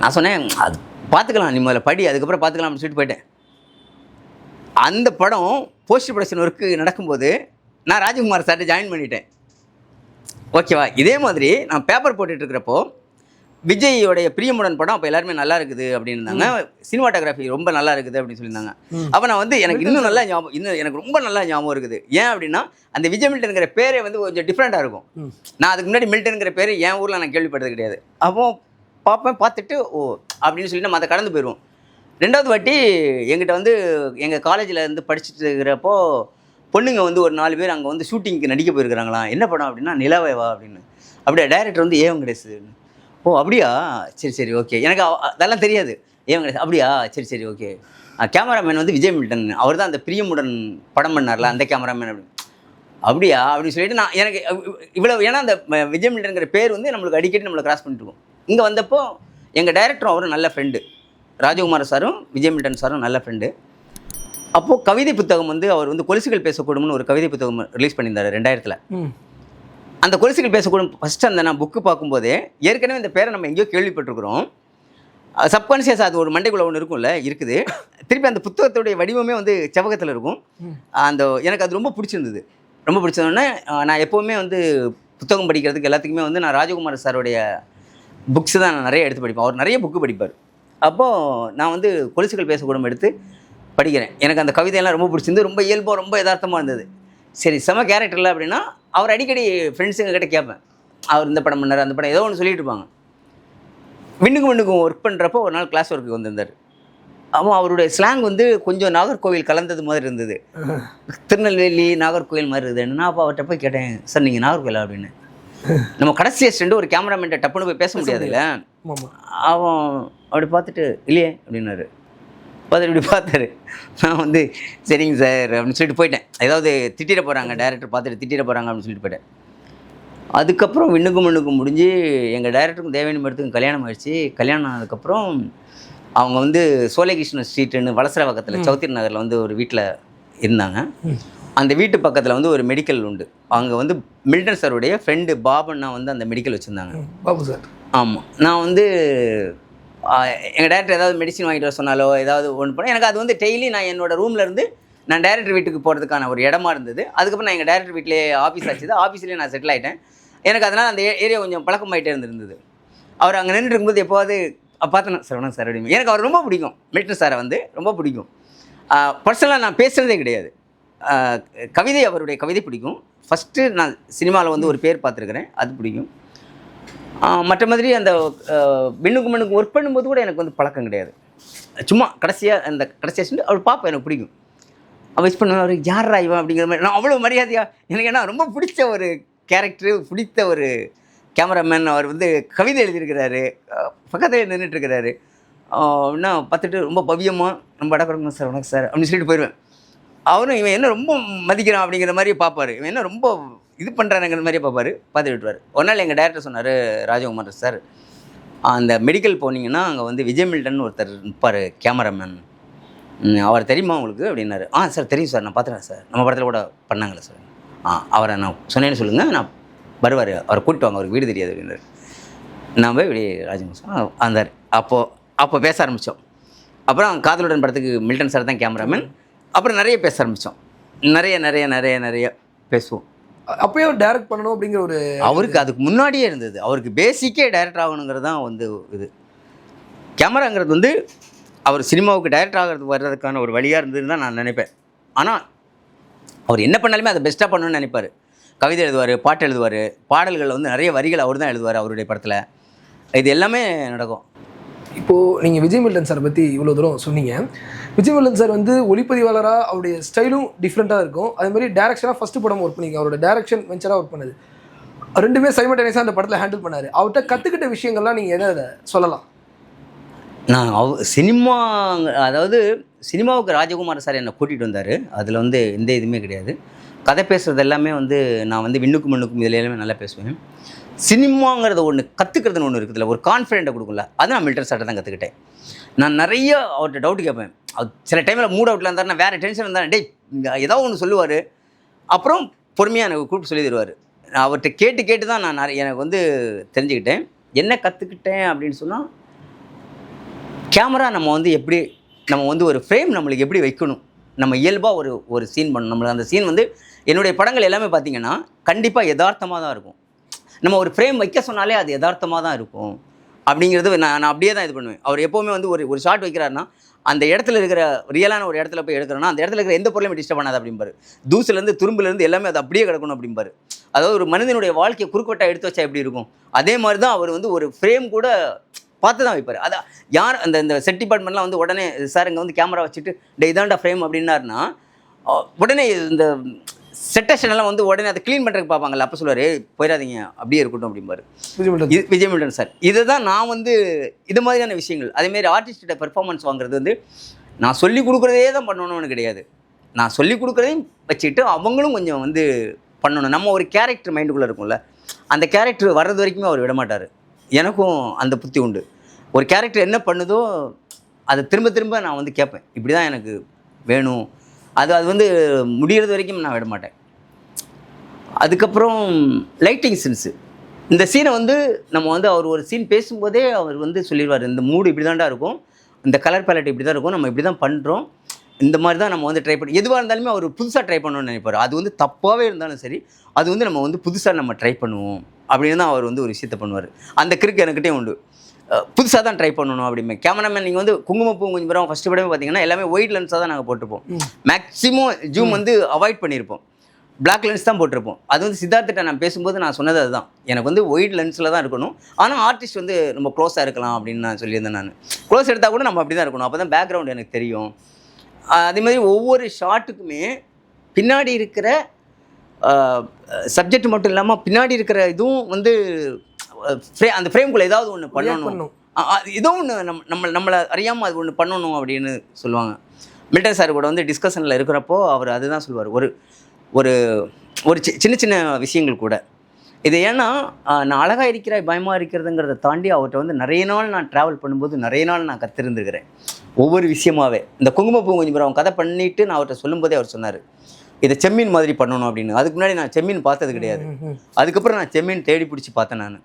நான் சொன்னேன் அது பார்த்துக்கலாம் நீ முதல்ல படி அதுக்கப்புறம் பார்த்துக்கலாம் அப்படின்னு சொல்லிட்டு போயிட்டேன். அந்த படம் போஸ்ட் ப்ரொடக்ஷன் ஒர்க்கு நடக்கும்போது நான் ராஜகுமார் சார்ட்ட ஜாயின் பண்ணிட்டேன். ஓகேவா? இதே மாதிரி நான் பேப்பர் போட்டுட்டு இருக்கிறப்போ விஜயோடைய பிரியமுடன் படம் அப்போ எல்லாருமே நல்லா இருக்குது அப்படின்னு இருந்தாங்க சினிமாட்டோகிராஃபி ரொம்ப நல்லா இருக்குது அப்படின்னு சொல்லியிருந்தாங்க. அப்போ நான் வந்து எனக்கு இன்னும் நல்லா ஞாபகம் இன்னும் எனக்கு ரொம்ப நல்லா ஞாபகம் இருக்குது. ஏன் அப்படின்னா அந்த விஜய் மில்டனுங்கிற பேரே வந்து கொஞ்சம் டிஃப்ரெண்ட்டாக இருக்கும். நான் அதுக்கு முன்னாடி மில்டனுங்கிற பேர் என் ஊரில் நான் கேள்விப்பட்டது கிடையாது. அப்போ பார்ப்பேன் பார்த்துட்டு ஓ அப்படின்னு சொல்லிட்டு நம்ம அதை கடந்து போயிடுவோம். ரெண்டாவது வாட்டி எங்கிட்ட வந்து எங்கள் காலேஜில் இருந்து படிச்சுட்டு இருக்கிறப்போ பொண்ணுங்க வந்து ஒரு நாலு பேர் அங்கே வந்து ஷூட்டிங்க்கு நடிக்க போயிருக்கிறாங்களா? என்ன படம் அப்படின்னா நிலாவே வா அப்படின்னு. அப்படியே? டைரக்டர் வந்து ஏவம் கிடையாது ஓ அப்படியா? சரி சரி ஓகே எனக்கு அதெல்லாம் தெரியாது. ஏவம் கிடையாது அப்படியா? சரி சரி ஓகே கேமராமேன் வந்து விஜய் மில்டன். அவர் தான் அந்த பிரியமுடன் படம் பண்ணார்ல அந்த கேமராமேன் அப்படின்னு. அப்படியா? அப்படின்னு சொல்லிட்டு நான் எனக்கு இவ்வளோ இவ்வளவு ஏன்னா அந்த விஜய் மில்டன்ங்கிற பேர் வந்து நம்மளுக்கு அடிக்கடி நம்மளை கிராஸ் பண்ணிட்டுருக்கோம் இங்கே வந்தப்போ எங்கள் டைரக்டரும் அவரும் நல்ல ஃப்ரெண்டு ராஜகுமார் சாரும் விஜய் மில்டன் சாரும் நல்ல ஃப்ரெண்டு அப்போது கவிதை புத்தகம் வந்து அவர் வந்து கொலுசுகள் பேசக்கூடும்னு ஒரு கவிதை புத்தகம் ரிலீஸ் பண்ணியிருந்தாரு ரெண்டாயிரத்தில். அந்த கொலுசுகள் பேசக்கூடும் ஃபஸ்ட்டு அந்த நான் புக்கு பார்க்கும்போதே ஏற்கனவே இந்த பேரை நம்ம எங்கேயோ கேள்விப்பட்டிருக்கிறோம். சப்கான்சியஸ் அது ஒரு மண்டைக்குள்ள ஒன்று இருக்கும்ல இருக்குது. திருப்பி அந்த புத்தகத்துடைய வடிவமே வந்து செவகத்தில் இருக்கும். அந்த எனக்கு அது ரொம்ப பிடிச்சிருந்தது. ரொம்ப பிடிச்சதுன்னே நான் எப்போவுமே வந்து புத்தகம் படிக்கிறதுக்கு எல்லாத்துக்குமே வந்து நான் ராஜகுமார் சாருடைய புக்ஸ் தான் நான் நிறைய எடுத்து படிப்பேன். அவர் நிறைய புக்கு படிப்பார். அப்போது நான் வந்து கொலுசுகள் பேசக்கூடும் எடுத்து படிக்கிறேன். எனக்கு அந்த கவிதையெல்லாம் ரொம்ப பிடிச்சிருந்து ரொம்ப இயல்பாக ரொம்ப யதார்த்தமாக இருந்தது. சரி செம கேரக்டரில் அப்படின்னா அவர் அடிக்கடி ஃப்ரெண்ட்ஸுங்க கிட்ட கேட்பேன். அவர் இந்த படம் பண்ணார் அந்த படம் ஏதோ ஒன்று சொல்லிட்டு இருப்பாங்க. விண்ணுக்கு விண்ணுக்கும் ஒர்க் பண்ணுறப்போ ஒரு நாள் கிளாஸ் ஒர்க்கு வந்திருந்தார். அவன் அவருடைய ஸ்லாங் வந்து கொஞ்சம் நாகர்கோவில் கலந்தது மாதிரி இருந்தது. திருநெல்வேலி நாகர்கோவில் மாதிரி இருந்தது. நான் அப்போ அவர்கிட்ட போய் கேட்டேன் சார் நீங்கள் நாகர்கோவிலா அப்படின்னு? நம்ம கடைசி அசிஸ்டண்ட் ஒரு கேமராமேன்ட்ட டப்புன்னு போய் பேச முடியாதுல்ல? ஆமாம் அவன் அப்படி பார்த்துட்டு இல்லையே அப்படின்னாரு. பார்த்துட்டு இப்படி பார்த்தாரு. நான் வந்து சரிங்க சார் அப்படின்னு சொல்லிட்டு போயிட்டேன். ஏதாவது திட்டிட போகிறாங்க டேரக்டர் பார்த்துட்டு திட்டிட போகிறாங்க அப்படின்னு சொல்லிட்டு போயிட்டேன். அதுக்கப்புறம் விண்ணுக்கும் மண்ணுக்கும் முடிஞ்சு எங்கள் டேரக்டருக்கும் தேவயானி மரத்துக்கும் கல்யாணம் ஆயிடுச்சு. கல்யாணம் ஆனதுக்கப்புறம் அவங்க வந்து சோலைகிருஷ்ணன் ஸ்ட்ரீட்டுன்னு வலசரவாக்கத்தில் சௌத்திரி நகரில் வந்து ஒரு வீட்டில் இருந்தாங்க. அந்த வீட்டு பக்கத்தில் வந்து ஒரு மெடிக்கல் உண்டு. அங்கே வந்து மில்டன் சாருடைய ஃப்ரெண்டு பாபண்ணா வந்து அந்த மெடிக்கல் வச்சுருந்தாங்க. பாபு சார். ஆமாம் நான் வந்து எங்கள் டேரக்டர் ஏதாவது மெடிசின் வாங்கிட்டு வர சொன்னாலோ ஏதாவது ஒன்று பண்ண எனக்கு அது வந்து டெய்லி நான் என்னோடய ரூமில் இருந்து நான் டேரக்டர் வீட்டுக்கு போகிறதுக்கான ஒரு இடமா இருந்தது. அதுக்கப்புறம் நான் எங்கள் டேரக்டர் வீட்டிலேயே ஆஃபீஸ் ஆச்சுது. ஆஃபீஸ்லேயே நான் செட்டில் ஆகிட்டேன் எனக்கு அதனால் அந்த ஏரியா கொஞ்சம் பழக்கமாயிட்டே இருந்திருந்தது. அவர் அங்கே நின்றுட்டு இருக்கும்போது எப்போவாது பார்த்தேன் சார் வணக்கம் சார் அப்படின்னு. எனக்கு அவர் ரொம்ப பிடிக்கும். மில்டன் சாரை வந்து ரொம்ப பிடிக்கும். பர்சனலாக நான் பேசுகிறதே கிடையாது. கவிதை அவருடைய கவிதை பிடிக்கும். ஃபஸ்ட்டு நான் சினிமாவில் வந்து ஒரு பேர் பார்த்துருக்குறேன். அது பிடிக்கும். மற்ற மாதிரி அந்த மின்னுக்கு மண்ணுக்கு ஒர்க் பண்ணும்போது கூட எனக்கு வந்து பழக்கம் கிடையாது. சும்மா கடைசியாக அந்த கடைசியாக சொல்லி அவர் பார்ப்பேன் எனக்கு பிடிக்கும். அவள் விஷ் அவருக்கு யாரா இவன் அப்படிங்கிற மாதிரி. நான் அவ்வளோ மரியாதையாக எனக்கு என்ன ரொம்ப பிடிச்ச ஒரு கேரக்டரு பிடித்த ஒரு கேமராமேன் அவர் வந்து கவிதை எழுதியிருக்கிறாரு. பக்கத்தில் நின்றுட்டுருக்கிறாரு அப்படின்னா பார்த்துட்டு ரொம்ப பவியமாக ரொம்ப அடக்கிறோங்க சார் வணக்கம் சார் அப்படின்னு சொல்லிட்டு போயிடுவேன் அவரும் இவன் என்ன ரொம்ப மதிக்கிறான் அப்படிங்கிற மாதிரி பார்ப்பாரு இவன் என்ன ரொம்ப இது பண்ணுறாருங்கிற மாதிரி பார்ப்பார். பார்த்து விட்டுருவார். ஒரு நாள் எங்கள் டேரக்டர் சொன்னார் ராஜகுமார் சார் அந்த மெடிக்கல் போனீங்கன்னா அங்கே வந்து விஜய் மில்டன் ஒருத்தர் நிற்பார் கேமராமேன் அவர் தெரியுமா உங்களுக்கு? அப்படின்னாரு. ஆ சார் தெரியும் சார் நான் பார்த்துறேன் சார் நம்ம படத்தில் கூட பண்ணாங்களே சார் ஆ அவரை நான் சொன்னேன்னு சொல்லுங்கள் நான் வருவார். அவரை கூப்பிட்டு வாங்க அவருக்கு வீடு தெரியாது அப்படின்னாரு. நான் போய் இப்படி ராஜகுமார் சார் அப்போது அப்போ பேச ஆரம்பித்தோம் அப்புறம் காதலுடன் படத்துக்கு மில்டன் சார் தான் கேமராமேன் அப்புறம் நிறைய பேச ஆரம்பித்தோம் நிறைய நிறைய நிறைய நிறைய பேசுவோம். அப்பயே டைரக்ட் பண்ணணும் அப்படிங்கிற ஒரு அவருக்கு அதுக்கு முன்னாடியே இருந்தது. அவருக்கு பேசிக்கே டைரக்ட் ஆகணுங்கிறது தான் வந்து இது. கேமராங்கிறது வந்து அவர் சினிமாவுக்கு டைரக்ட் ஆகிறது வர்றதுக்கான ஒரு வழியாக இருந்ததுன்னு தான் நான் நினைப்பேன். ஆனால் அவர் என்ன பண்ணாலுமே அதை பெஸ்ட்டாக பண்ணணும்னு நினைப்பார். கவிதை எழுதுவார் பாட்டு எழுதுவார். பாடல்கள் வந்து நிறைய வரிகள் அவர் தான் எழுதுவார் அவருடைய படத்தில். இது எல்லாமே நடக்கும். இப்போது நீங்கள் விஜய் மில்டன் சார் பற்றி இவ்வளோ தூரம் சொன்னீங்க. விஜய் மில்டன் சார் வந்து ஒளிப்பதிவாளராக அவருடைய ஸ்டைலும் டிஃப்ரெண்ட்டாக இருக்கும். அதே மாதிரி டேரக்ஷனாக ஃபஸ்ட்டு படம் ஒர்க் பண்ணிங்க. அவரோட டேரக்ஷன் வெஞ்சராக ஒர்க் பண்ணது. ரெண்டுமே சைமல்டேனியஸாக அந்த படத்தில் ஹேண்டில் பண்ணார். அவர்கிட்ட கற்றுக்கிட்ட விஷயங்கள்லாம் நீங்கள் எதை அதை சொல்லலாம்? நான் அவ் சினிமா அதாவது சினிமாவுக்கு ராஜகுமார் சார் என்னை கூட்டிகிட்டு வந்தார். அதில் வந்து எந்த இதுவுமே கிடையாது. கதை பேசுகிறது எல்லாமே வந்து நான் வந்து விண்ணுக்கும் மண்ணுக்கும் இதில் எல்லாமே நல்லா பேசுவேன். சினிமாங்கிறது ஒன்று கற்றுக்கிறதுன்னு ஒன்று இருக்குதுல்ல ஒரு கான்ஃபிடென்ட்டை கொடுக்கல அது நான் மில்டன் சார்ட்டை தான் கற்றுக்கிட்டேன் நான் நிறைய அவர்கிட்ட டவுட் கேட்பேன். அவர் சில டைமில் மூட் அவுட்டில் இருந்தாருன்னா வேறு டென்ஷன் இருந்தார் டேய் ஏதோ ஏதாவது ஒன்று சொல்லுவார். அப்புறம் பொறுமையாக எனக்கு கூப்பிட்டு சொல்லி தருவார் நான் அவர்கிட்ட கேட்டு கேட்டு தான் நான் நிறைய எனக்கு வந்து தெரிஞ்சுக்கிட்டேன். என்ன கற்றுக்கிட்டேன் அப்படின்னு சொன்னால் கேமரா நம்ம வந்து எப்படி நம்ம வந்து ஒரு ஃப்ரேம் நம்மளுக்கு எப்படி வைக்கணும்? நம்ம இயல்பாக ஒரு ஒரு சீன் பண்ணணும். நம்மளுக்கு அந்த சீன் வந்து என்னுடைய படங்கள் எல்லாமே பார்த்தீங்கன்னா கண்டிப்பாக யதார்த்தமாக தான் இருக்கும். நம்ம ஒரு ஃப்ரேம் வைக்க சொன்னாலே அது யதார்த்தமாக தான் இருக்கும். அப்படிங்கிறது நான் நான் அப்படியே தான் இது பண்ணுவேன். அவர் எப்போவுமே வந்து ஒரு ஒரு ஷாட் வைக்கிறாருன்னா அந்த இடத்துல இருக்கிற ரியலான ஒரு இடத்துல போய் எடுக்கிறோன்னா அந்த இடத்துல இருக்கிற எந்த பொருளையும் டிஸ்டர்ப் பண்ணாது அப்படிம்பாரு. தூசுலேருந்து துரும்புலேருந்து எல்லாமே அது அப்படியே கிடக்கணும் அப்படிம்பாரு. அதாவது ஒரு மனிதனுடைய வாழ்க்கையை குறுக்கோட்டாக எடுத்து வச்சா எப்படி இருக்கும்? அதே மாதிரி தான் அவர் வந்து ஒரு ஃப்ரேம் கூட பார்த்து தான் வைப்பார். அதான் யார் அந்த இந்த செட் டிபார்ட்மெண்ட்லாம் வந்து உடனே சார் இங்கே வந்து கேமரா வச்சுட்டு டே இதாண்டா ஃப்ரேம் அப்படின்னாருன்னா உடனே இந்த செட்டேஷன் எல்லாம் வந்து உடனே அதை க்ளீன் பண்ணுறதுக்கு பார்ப்பாங்கல்ல அப்போ சொல்லுவார் "ஏய், போயிடாதீங்க அப்படியே இருக்கட்டும் அப்படிம்பாரு. விஜய் மில்டன் இது விஜய் மில்டன் சார் இதுதான் நான் வந்து இது மாதிரியான விஷயங்கள். அதேமாரி ஆர்டிஸ்ட்டோட பெர்ஃபார்மன்ஸ் வாங்குறது வந்து நான் சொல்லி கொடுக்குறதே தான் பண்ணணும்னு கிடையாது. நான் சொல்லி கொடுக்குறதையும் வச்சுட்டு அவங்களும் கொஞ்சம் வந்து பண்ணணும். நம்ம ஒரு கேரக்டர் மைண்டுக்குள்ளே இருக்கும்ல அந்த கேரக்டர் வர்றது வரைக்குமே அவர் விட மாட்டார். எனக்கும் அந்த புத்தி உண்டு. ஒரு கேரக்டர் என்ன பண்ணுதோ அதை திரும்ப திரும்ப நான் வந்து கேட்பேன். இப்படி தான் எனக்கு வேணும் அது அது வந்து முடிகிறது வரைக்கும் நான் விட மாட்டேன். அதுக்கப்புறம் லைட்டிங் சென்ஸு இந்த சீனை வந்து நம்ம வந்து அவர் ஒரு சீன் பேசும்போதே அவர் வந்து சொல்லிடுவார் இந்த மூடு இப்படி தான்டா இருக்கும். இந்த கலர் பேலட் இப்படி தான் இருக்கும். நம்ம இப்படி தான் பண்ணுறோம் இந்த மாதிரி தான் நம்ம வந்து ட்ரை பண்ணி எதுவாக இருந்தாலுமே அவர் புதுசாக ட்ரை பண்ணணும்னு நினைப்பார். அது வந்து தப்பாகவே இருந்தாலும் சரி அது வந்து நம்ம வந்து புதுசாக நம்ம ட்ரை பண்ணுவோம். அப்படின்னு தான் அவர் வந்து ஒரு விஷயத்தை பண்ணுவார். அந்த கிரிக்கு எனக்கிட்டே உண்டு. புதுசாக தான் ட்ரை பண்ணணும் அப்படிமே. கேமராமேன் நீங்கள் வந்து குங்குமப்பூ கொஞ்சம் பேரும் ஃபஸ்ட்டு படமே பார்த்தீங்கன்னா எல்லாமே ஒயிட் லென்ஸாக தான் நாங்கள் போட்டிருப்போம். மேக்ஸிமம் ஜூம் வந்து அவாய்ட் பண்ணியிருப்போம் பிளாக் லென்ஸ் தான் போட்டிருப்போம். அது வந்து சித்தார்த்திட்ட நான் பேசும்போது நான் சொன்னது அதுதான். எனக்கு வந்து ஒயிட் லென்ஸில் தான் இருக்கணும். ஆனால் ஆர்டிஸ்ட் வந்து ரொம்ப க்ளோஸாக இருக்கலாம் அப்படின்னு நான் சொல்லியிருந்தேன் நான். க்ளோஸ் எடுத்தால் கூட நம்ம அப்படி தான் இருக்கணும். அப்போ தான் பேக்ரவுண்ட் எனக்கு தெரியும். அதே மாதிரி ஒவ்வொரு ஷாட்டுக்குமே பின்னாடி இருக்கிற சப்ஜெக்ட் மட்டும் இல்லாமல் பின்னாடி இருக்கிற இதுவும் வந்து அந்த ஃப்ரேம்குள்ளே ஏதாவது ஒன்று பண்ணணும். ஏதோ ஒன்று நம்ம நம்ம நம்மளை அறியாமல் அது ஒன்று பண்ணணும் அப்படின்னு சொல்லுவாங்க. மில்டன் சார் கூட வந்து டிஸ்கஷனில் இருக்கிறப்போ அவர் அதுதான் சொல்லுவார். ஒரு ஒரு ஒரு சி- சின்ன சின்ன விஷயங்கள் கூட. இது ஏன்னா நான் அழகாக இருக்கிற பயமாக இருக்கிறதுங்கிறத தாண்டி அவர்கிட்ட வந்து நிறைய நாள் நான் ட்ராவல் பண்ணும்போது நிறைய நாள் நான் கத்திருந்துருக்கிறேன். ஒவ்வொரு விஷயமாவே. இந்த குங்குமப்பூ கொஞ்சம் அவன் கதை பண்ணிட்டு நான் அவர்கிட்ட சொல்லும்போதே அவர் சொன்னார். இதை செம்மீன் மாதிரி பண்ணணும் அப்படின்னு. அதுக்கு முன்னாடி நான் செம்மீன் பார்த்தது கிடையாது. அதுக்கப்புறம் நான் செம்மீன் தேடி பிடிச்சி பார்த்தேன் நான்.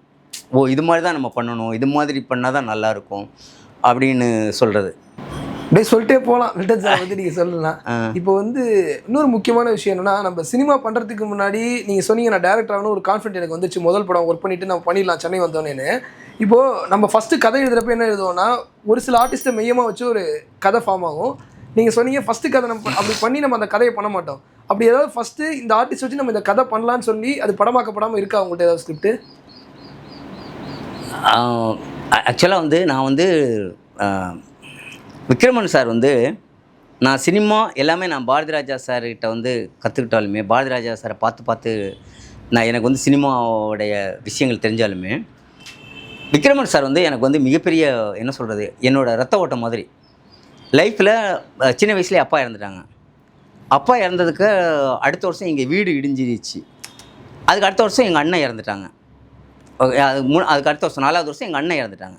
ஓ இது மாதிரி தான் நம்ம பண்ணணும். இது மாதிரி பண்ணால் தான் நல்லாயிருக்கும் அப்படின்னு சொல்கிறது அப்படியே சொல்லிட்டே போகலாம் மில்டன் சார் பற்றி நீங்கள் சொல்லலாம். இப்போ வந்து இன்னொரு முக்கியமான விஷயம் என்னன்னா நம்ம சினிமா பண்ணுறதுக்கு முன்னாடி நீங்கள் சொன்னீங்க நான் டேரக்டர் ஆகணும் ஒரு கான்ஃபிடென்ட் எனக்கு வந்துச்சு முதல் படம் ஒர்க் பண்ணிட்டு நம்ம பண்ணிடலாம் சென்னை வந்தோன்னே இப்போது நம்ம ஃபஸ்ட்டு கதை எழுதுறப்ப என்ன எழுதுவோம்னா ஒரு சில ஆர்டிஸ்ட்டை மையமாக வச்சு ஒரு கதை ஃபார்ம் ஆகும். நீங்கள் சொன்னீங்க ஃபஸ்ட்டு கதை நம்ம அப்படி பண்ணி நம்ம அந்த கதையை பண்ண மாட்டோம். அப்படி ஏதாவது ஃபஸ்ட்டு இந்த ஆர்டிஸ்ட் வச்சு நம்ம இந்த கதை பண்ணலான்னு சொல்லி அது படமாக்கப்படாமல் இருக்கா உங்கள்கிட்ட ஏதாவது ஸ்கிரிப்ட் ஆக்சுவலாக வந்து நான் வந்து விக்ரமன் சார் வந்து நான் சினிமா எல்லாமே நான் பாரதி ராஜா சார்கிட்ட வந்து கற்றுக்கிட்டாலுமே பாரதி ராஜா சாரை பார்த்து பார்த்து நான் எனக்கு வந்து சினிமாவுடைய விஷயங்கள் தெரிஞ்சாலுமே விக்ரமன் சார் வந்து எனக்கு வந்து மிகப்பெரிய என்ன சொல்கிறது என்னோடய ரத்த ஓட்டம் மாதிரி. லைஃப்பில் சின்ன வயசுலேயே அப்பா இறந்துட்டாங்க. அப்பா இறந்ததுக்கு அடுத்த வருஷம் எங்கள் வீடு இடிஞ்சிருச்சு. அதுக்கு அடுத்த வருஷம் எங்கள் அண்ணன் இறந்துட்டாங்க. ஓகே, அது மூணு அதுக்கு அடுத்த வருஷம் நாலாவது வருஷம் எங்கள் அண்ணன் இறந்துட்டாங்க.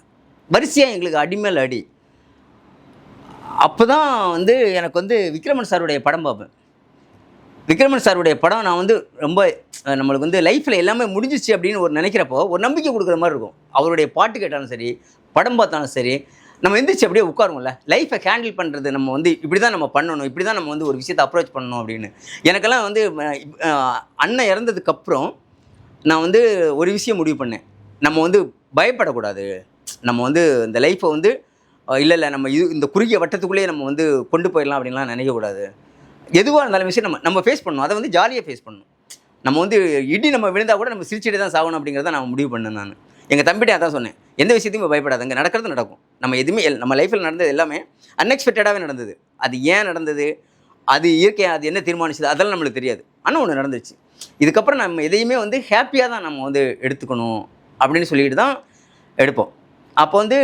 வரிசையாக எங்களுக்கு அடிமேல் அடி. அப்போ தான் வந்து எனக்கு வந்து விக்ரமன் சாருடைய படம் பார்ப்பேன். விக்ரமன் சாருடைய படம் நான் வந்து ரொம்ப நம்மளுக்கு வந்து லைஃப்பில் எல்லாமே முடிஞ்சிச்சு அப்படின்னு ஒரு நினைக்கிறப்போ ஒரு நம்பிக்கை கொடுக்குற மாதிரி இருக்கும். அவருடைய பாட்டு கேட்டாலும் சரி படம் பார்த்தாலும் சரி நம்ம எந்திரிச்சு அப்படியே உட்காருவோம்ல. லைஃப்பை ஹேண்டில் பண்ணுறது நம்ம வந்து இப்படி தான் நம்ம பண்ணணும் இப்படி தான் நம்ம வந்து ஒரு விஷயத்தை அப்ரோச் பண்ணணும் அப்படின்னு. எனக்கெல்லாம் வந்து அண்ணன் இறந்ததுக்கப்புறம் நான் வந்து ஒரு விஷயம் முடிவு பண்ணேன். நம்ம வந்து பயப்படக்கூடாது. நம்ம வந்து இந்த லைஃப்பை வந்து இல்லை இல்லை நம்ம இது இந்த குறுகிய வட்டத்துக்குள்ளேயே நம்ம வந்து கொண்டு போயிடலாம் அப்படின்லாம் நினைக்கக்கூடாது. எதுவாக இருந்தாலும் விஷயம் நம்ம நம்ம ஃபேஸ் பண்ணணும். அதை வந்து ஜாலியாக ஃபேஸ் பண்ணணும். நம்ம வந்து இடி நம்ம விழுந்தா கூட நம்ம சிரிச்சிட்டு தான் சாகணும் அப்படிங்கிறத நான் முடிவு பண்ணேன் நான். எங்கள் தம்பிட்டே அதான் சொன்னேன். எந்த விஷயத்தையும் பயப்படாதங்க. நடக்கிறது நடக்கும். நம்ம எதுவுமே நம்ம லைஃப்பில் நடந்தது எல்லாமே அன்எக்ஸ்பெக்டடாகவே நடந்தது. அது ஏன் நடந்தது? அது இயற்கையாக அது என்ன தீர்மானிச்சது? அதெல்லாம் நம்மளுக்கு தெரியாது. ஆனால் ஒன்று நடந்துச்சு இதுக்கப்புறம் நம்ம எதையுமே வந்து ஹாப்பியாக தான் நம்ம வந்து எடுத்துக்கணும் அப்படின்னு சொல்லிட்டு தான் எடுப்போம். அப்போ வந்து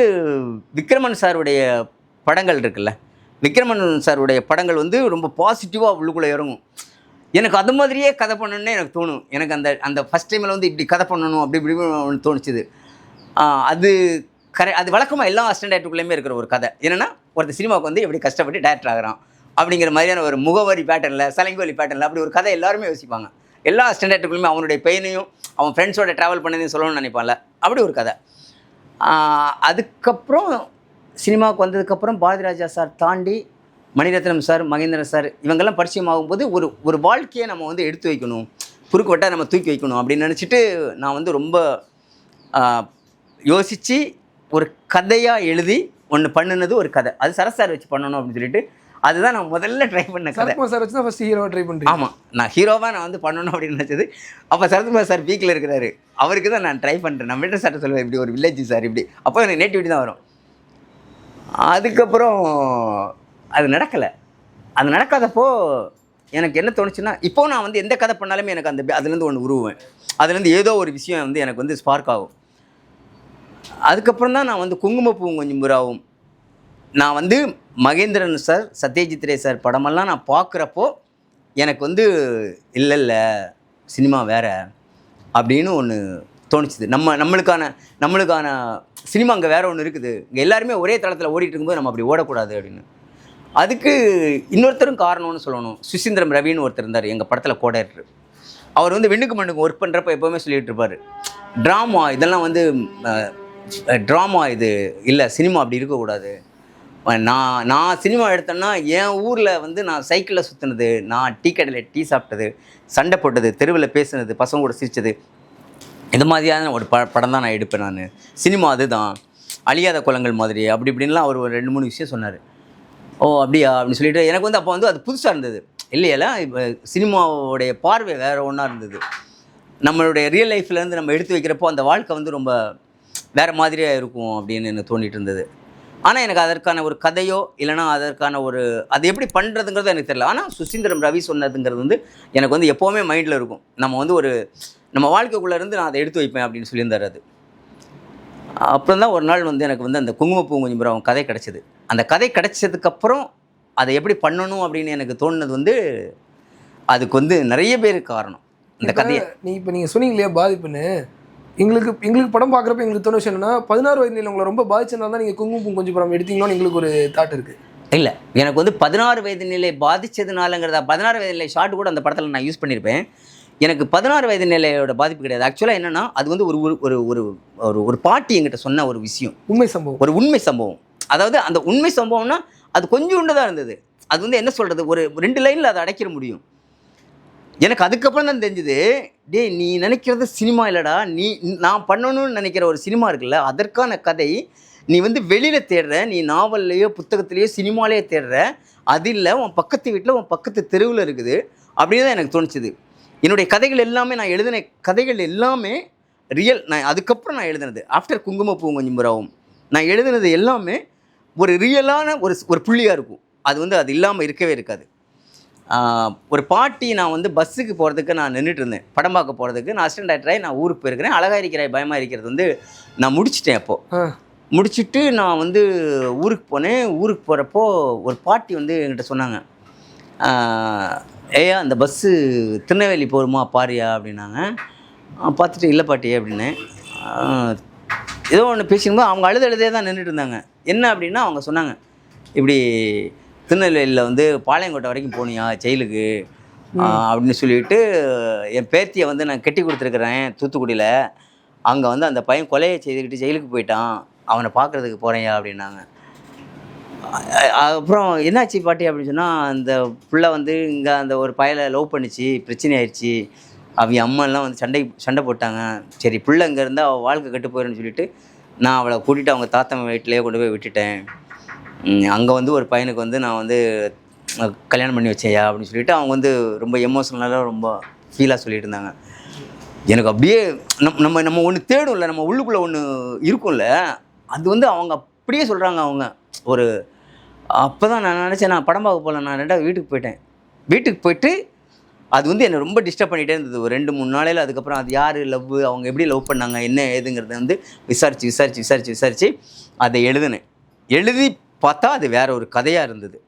விக்ரமன் சாருடைய படங்கள் இருக்குல்ல விக்ரமன் சாருடைய படங்கள் வந்து ரொம்ப பாசிட்டிவாக உள்ளுக்குள்ளே இறங்கும். எனக்கு அது மாதிரியே கதை பண்ணணுன்னு எனக்கு தோணும். எனக்கு அந்த அந்த ஃபஸ்ட் டைமில் வந்து இப்படி கதை பண்ணணும் அப்படி இப்படி ஒன்று தோணுச்சுது. அது கரெ அது வழக்கமாக எல்லா ஸ்டாண்டர்டுக்குள்ளேயுமே இருக்கிற ஒரு கதை. என்னென்னா ஒருத்தர் சினிமாவுக்கு வந்து எப்படி கஷ்டப்பட்டு டேரக்டர் ஆகிறான் அப்படிங்கிற மாதிரியான ஒரு முகவரி பேட்டர்னில் சலங்கோலி பேட்டர்னில் அப்படி ஒரு கதை எல்லாருமே யோசிப்பாங்க. எல்லா அசிஸ்டன்ட் அவனுடைய பெயினையும் அவன் ஃப்ரெண்ட்ஸோட ட்ராவல் பண்ணதையும் சொல்லணும்னு நினைப்பான்ல? அப்படி ஒரு கதை. அதுக்கப்புறம் சினிமாவுக்கு வந்ததுக்கப்புறம் பாரதிராஜா சார் தாண்டி மணிரத்னம் சார் மகேந்திரன் சார் இவங்கெல்லாம் பரிச்சயம் ஆகும்போது ஒரு ஒரு வாழ்க்கையை நம்ம வந்து எடுத்து வைக்கணும். குறுக்குவட்டா நம்ம தூக்கி வைக்கணும் அப்படின்னு நினச்சிட்டு நான் வந்து ரொம்ப யோசித்து ஒரு கதையாக எழுதி ஒன்று பண்ணினது ஒரு கதை. அது சரஸ் சார் வச்சு பண்ணணும் அப்படின்னு சொல்லிட்டு அதுதான் நான் முதல்ல ட்ரை பண்ண கதை. சரத்குமார் சார் வச்சு தான் ஃபர்ஸ்ட் ஹீரோவை ட்ரை பண்ணுறீங்க ஆமாம் நான் ஹீரோவாக நான் வந்து பண்ணணும் அப்படின்னு நினச்சது. அப்போ சரத்குமார் சார் வீக்கில் இருக்கிறாரு. அவருக்கு தான் நான் ட்ரை பண்ணுறேன் மில்டர் சார்ட்ட சொல்லுவேன் இப்படி ஒரு வில்லேஜ் சார் இப்படி. அப்போ எனக்கு நேட்டிவிட்டி தான் வரும். அதுக்கப்புறம் அது நடக்கலை. அது நடக்காதப்போ எனக்கு என்ன தோணுச்சுன்னா இப்போ நான் வந்து எந்த கதை பண்ணாலுமே எனக்கு அந்த அதுலேருந்து ஒன்று உருவேன் அதுலேருந்து ஏதோ ஒரு விஷயம் வந்து எனக்கு வந்து ஸ்பார்க் ஆகும். அதுக்கப்புறம் தான் நான் வந்து குங்குமப்பூவும் கொஞ்சம் புறாவும் நான் வந்து மகேந்திரன் சார் சத்யஜித் ரே சார் படமெல்லாம் நான் பார்க்குறப்போ எனக்கு வந்து இல்லை இல்லை சினிமா வேறு அப்படின்னு ஒன்று தோணுச்சுது. நம்ம நம்மளுக்கான நம்மளுக்கான சினிமா அங்கே வேறு ஒன்று இருக்குது. இங்கே எல்லாருமே ஒரே தளத்தில் ஓடிட்டு இருக்கும்போது நம்ம அப்படி ஓடக்கூடாது அப்படின்னு. அதுக்கு இன்னொருத்தரும் காரணம்னு சொல்லணும். சுசீந்திரம் ரவின்னு ஒருத்தர் இருந்தார் எங்கள் படத்தில் கோடையர் அவர் வந்து விண்ணுக்கு மண்ணுக்கு ஒர்க் பண்ணுறப்ப எப்போவுமே சொல்லிகிட்ருப்பார் இருப்பார். ட்ராமா இதெல்லாம் வந்து ட்ராமா இது. இல்லை சினிமா அப்படி இருக்கக்கூடாது. நான் நான் சினிமா எடுத்தேன்னா என் ஊரில் வந்து நான் சைக்கிளில் சுற்றினது நான் டீ கடையில் டீ சாப்பிட்டது சண்டை போட்டது தெருவில் பேசுனது பசங்க கூட சிரித்தது இது மாதிரியான ஒரு ப படம் தான் நான் எடுப்பேன் நான். சினிமா அதுதான். அழியாத குளங்கள் மாதிரி அப்படி இப்படின்லாம் அவர் ஒரு ரெண்டு மூணு விஷயம் சொன்னார். ஓ அப்படியா? அப்படின்னு சொல்லிட்டு எனக்கு வந்து அப்போ வந்து அது புதுசாக இருந்தது. இல்லையல இப்போ சினிமாவோடைய பார்வை வேறு ஒன்றா இருந்தது. நம்மளுடைய ரியல் லைஃப்லேருந்து நம்ம எடுத்து வைக்கிறப்போ அந்த வாழ்க்கை வந்து ரொம்ப வேறு மாதிரியாக இருக்கும் அப்படின்னு எனக்கு தோண்டிட்டு இருந்தது. ஆனால் எனக்கு அதற்கான ஒரு கதையோ இல்லைனா அதற்கான ஒரு அது எப்படி பண்ணுறதுங்கிறது எனக்கு தெரியல. ஆனால் சுசீந்திரம் ரவி சொன்னதுங்கிறது வந்து எனக்கு வந்து எப்போவுமே மைண்டில் இருக்கும். நம்ம வந்து ஒரு நம்ம வாழ்க்கைக்குள்ளே இருந்து நான் அதை எடுத்து வைப்பேன் அப்படின்னு சொல்லியிருந்தார் அது. அப்புறம் தான் ஒரு நாள் வந்து எனக்கு வந்து அந்த குங்குமப்பூ கொஞ்சம் கதை கிடச்சிது. அந்த கதை கிடைச்சதுக்கப்புறம் அதை எப்படி பண்ணணும் அப்படின்னு எனக்கு தோணுனது வந்து அதுக்கு வந்து நிறைய பேர் காரணம். இந்த கதையை. நீ இப்போ நீங்கள் சொன்னீங்க இல்லையா பாதிப்புன்னு? எங்களுக்கு எங்களுக்கு படம் பார்க்குறப்ப எங்களுக்கு தோணு விஷயம் என்னன்னா பதினாறு வயதில் உங்களை ரொம்ப பாதிச்சனால தான் நீங்கள் குங்குமம் கொஞ்சம் படம் எடுத்தீங்களோன்னு எங்களுக்கு ஒரு தாட் இருக்குது இல்லை எனக்கு வந்து பதினாறு வயது நிலை பாதிச்சதுனாலங்கிறதா பதினாறு வயது நிலை ஷார்ட் கூட அந்த படத்தில் நான் யூஸ் பண்ணியிருப்பேன் எனக்கு பதினாறு வயது நிலையோட பாதிப்பு கிடையாது. ஆக்சுவலாக என்னென்னா அது வந்து ஒரு ஒரு ஒரு ஒரு ஒரு ஒரு பாட்டி என்கிட்ட சொன்ன ஒரு விஷயம். உண்மை சம்பவம். ஒரு உண்மை சம்பவம். அதாவது அந்த உண்மை சம்பவம்னா அது கொஞ்சோண்டு தான் இருந்தது. அது வந்து என்ன சொல்கிறது ஒரு ரெண்டு லைனில் அதை அடைக்கிற முடியும். எனக்கு அதுக்கப்புறம் தான் தெரிஞ்சுது டேய் நீ நினைக்கிறது சினிமா இல்லைடா. நீ நான் பண்ணணும்னு நினைக்கிற ஒரு சினிமா இருக்குல்ல அதற்கான கதை நீ வந்து வெளியில் தேடுற நீ நாவல்லையோ புத்தகத்துலேயோ சினிமாலேயோ தேடுற அது இல்லை உன் பக்கத்து வீட்டில் உன் பக்கத்து தெருவில் இருக்குது அப்படின்னு தான் எனக்கு தோணுச்சுது. என்னுடைய கதைகள் எல்லாமே நான் எழுதின கதைகள் எல்லாமே ரியல் நான் அதுக்கப்புறம் நான் எழுதினது. ஆஃப்டர் குங்குமப்பூ கொஞ்சம் புறாவும் நான் எழுதினது எல்லாமே ஒரு ரியலான ஒரு ஒரு புள்ளியாக இருக்கும். அது வந்து அது இல்லாமல் இருக்கவே இருக்காது. ஒரு பாட்டி நான் வந்து பஸ்ஸுக்கு போகிறதுக்கு நான் நின்றுட்டு இருந்தேன். படம் பார்க்க போகிறதுக்கு நான் அசிஸ்டன்ட் டைரக்டராகி நான் ஊருக்கு போயிருக்கிறேன். அழகாக இருக்கிறாய் பயமாக இருக்கிறது வந்து நான் முடிச்சிட்டேன் அப்போது முடிச்சுட்டு நான் வந்து ஊருக்கு போனேன். ஊருக்கு போகிறப்போ ஒரு பாட்டி வந்து என்கிட்ட சொன்னாங்க. ஏயா அந்த பஸ்ஸு திருநெல்வேலி போகுமா பாரியா? அப்படின்னாங்க. பார்த்துட்டு இல்லை பாட்டி அப்படின்னேன். ஆஹ் ஏதோ ஒன்று பேசிக்கும்போது அவங்க அழுது அழுதே தான் நின்றுட்டு இருந்தாங்க. என்ன அப்படின்னா அவங்க சொன்னாங்க இப்படி திருநெல்வேலியில் வந்து பாளையங்கோட்டை வரைக்கும் போனியா ஜெயிலுக்கு? அப்படின்னு சொல்லிட்டு என் பேத்தியை வந்து நான் கட்டி கொடுத்துருக்குறேன் தூத்துக்குடியில். அங்கே வந்து அந்த பையன் கொலையை செய்துக்கிட்டு ஜெயிலுக்கு போயிட்டான். அவனை பார்க்குறதுக்கு போகிறையா அப்படின்னாங்க. அப்புறம் என்னாச்சு பாட்டி அப்படின்னு சொன்னால் அந்த புள்ள வந்து இங்கே அந்த ஒரு பயலை லவ் பண்ணிச்சு பிரச்சனை ஆயிடுச்சு. அவங்க அம்மாலாம் வந்து சண்டை சண்டை போட்டாங்க. சரி புள்ள இங்கே இருந்தால் அவள் வாழ்க்கை கெட்டு போயிடும்னு சொல்லிட்டு நான் அவளை கூட்டிகிட்டு அவங்க தாத்தா வீட்டிலேயே கொண்டு போய் விட்டுட்டேன். அங்கே வந்து ஒரு பையனுக்கு வந்து நான் வந்து கல்யாணம் பண்ணி வச்சேயா அப்படின்னு சொல்லிட்டு அவங்க வந்து ரொம்ப எமோஷ்னலாக ரொம்ப ஃபீலாக சொல்லிட்டு இருந்தாங்க. எனக்கு அப்படியே நம் நம்ம நம்ம ஒன்று தேடும்ல நம்ம உள்ளுக்குள்ளே ஒன்று இருக்கும்ல அது வந்து அவங்க அப்படியே சொல்கிறாங்க அவங்க. ஒரு அப்போ தான் நான் நினச்சேன் நான் படம் பார்க்க போகல நான் ரெண்டாவது வீட்டுக்கு போயிட்டேன். வீட்டுக்கு போயிட்டு அது வந்து என்னை ரொம்ப டிஸ்டர்ப் பண்ணிகிட்டே இருந்தது. ஒரு ரெண்டு மூணு நாளையில் அதுக்கப்புறம் அது யார் லவ் அவங்க எப்படி லவ் பண்ணாங்க என்ன ஏதுங்கிறத வந்து விசாரித்து விசாரித்து விசாரித்து விசாரித்து அதை எழுதினேன். எழுதி பார்த்தா அது வேற ஒரு கதையாக இருந்தது.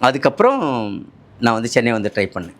அதுக்கப்புறம் நான் வந்து சென்னை வந்து ட்ரை பண்ணேன்.